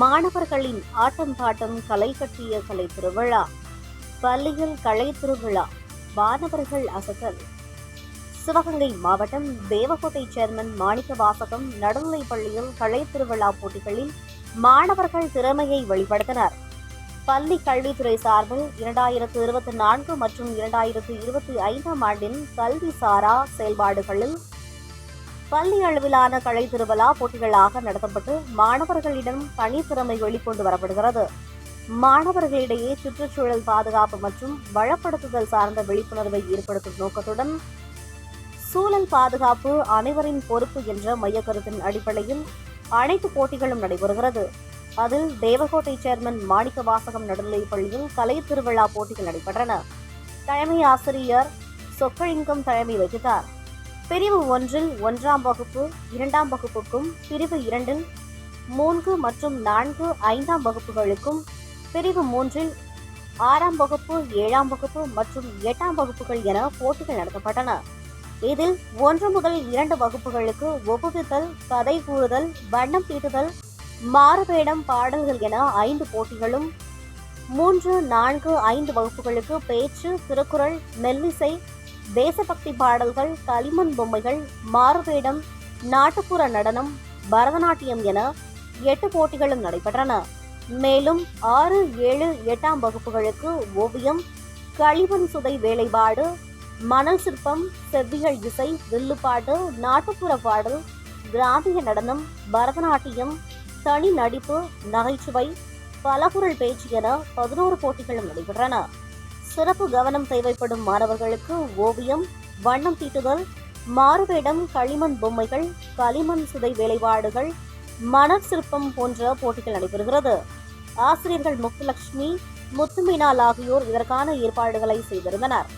மாணவர்களின் ஆட்டம் பாட்டம் கலை கட்டிய கலை திருவிழா பள்ளியில் கலை திருவிழா மாணவர்கள் அசத்தல். சிவகங்கை மாவட்டம் தேவகோட்டை சேர்மன் மாணிக்க வாசகம் நடுநிலைப் பள்ளியில் கலை திருவிழா போட்டிகளில் மாணவர்கள் திறமையை வெளிப்படுத்தினர். பள்ளி கல்வித்துறை சார்பில் இரண்டாயிரத்து இருபத்தி நான்கு மற்றும் இரண்டாயிரத்து இருபத்தி ஐந்தாம் ஆண்டின் கல்வி சாரா செயல்பாடுகளில் பள்ளி அளவிலான கலை திருவிழா போட்டிகளாக நடத்தப்பட்டு மாணவர்களிடம் தனித்திறமை வெளிக்கொண்டு வரப்படுகிறது. மாணவர்களிடையே சுற்றுச்சூழல் பாதுகாப்பு மற்றும் வளப்படுத்துதல் சார்ந்த விழிப்புணர்வை ஏற்படுத்தும் நோக்கத்துடன் சூழல் பாதுகாப்பு அனைவரின் பொறுப்பு என்ற மையக்கருத்தின் அடிப்படையில் அனைத்து போட்டிகளும் நடைபெறுகிறது. அதில் தேவகோட்டை சேர்மன் மாணிக்க வாசகம் நடுநிலைப் பள்ளியில் கலை திருவிழா போட்டிகள் நடைபெற்றன. தலைமை ஆசிரியர் சொக்கலிங்கம் தலைமை வகித்தார். பிரிவு ஒன்றில் ஒன்றாம் வகுப்பு இரண்டாம் வகுப்புக்கும் பிரிவு இரண்டில் மூன்று மற்றும் நான்கு ஐந்தாம் வகுப்புகளுக்கும் பிரிவு மூன்றில் ஆறாம் வகுப்பு ஏழாம் வகுப்பு மற்றும் எட்டாம் வகுப்புகள் என போட்டிகள் நடத்தப்பட்டன. இதில் ஒன்று முதல் இரண்டு வகுப்புகளுக்கு ஒப்புவித்தல் கதை கூறுதல் வண்ணம் தீட்டுதல் மாறுவேடம் பாடல்கள் என ஐந்து போட்டிகளும் மூன்று நான்கு ஐந்து வகுப்புகளுக்கு பேச்சு திருக்குறள் மெல்லிசை தேசபக்தி பாடல்கள் களிமண் பொம்மைகள் மாறுவேடம் நாட்டுப்புற நடனம் பரதநாட்டியம் என எட்டு போட்டிகளும் நடைபெற்றன. மேலும் ஆறு ஏழு எட்டாம் வகுப்புகளுக்கு ஓவியம் களிமண் சுதை வேலைப்பாடு மணல் சிற்பம் செவ்விகள் இசை வில்லுப்பாட்டு நாட்டுப்புற பாடல் கிராமிய நடனம் பரதநாட்டியம் தனி நடிப்பு நகைச்சுவை பலகுரல் பேச்சு என பதினோரு போட்டிகளும் நடைபெற்றன. சிறப்பு கவனம் தேவைப்படும் மாணவர்களுக்கு ஓவியம் வண்ணம் தீட்டுதல் மாறுவேடம் களிமண் பொம்மைகள் களிமண் சுதை வேலைப்பாடுகள் மணற் சிற்பம் போன்ற போட்டிகள் நடைபெறுகிறது. ஆசிரியர்கள் முத்துலட்சுமி முத்துமினால் ஆகியோர் இதற்கான ஏற்பாடுகளை செய்திருந்தனர்.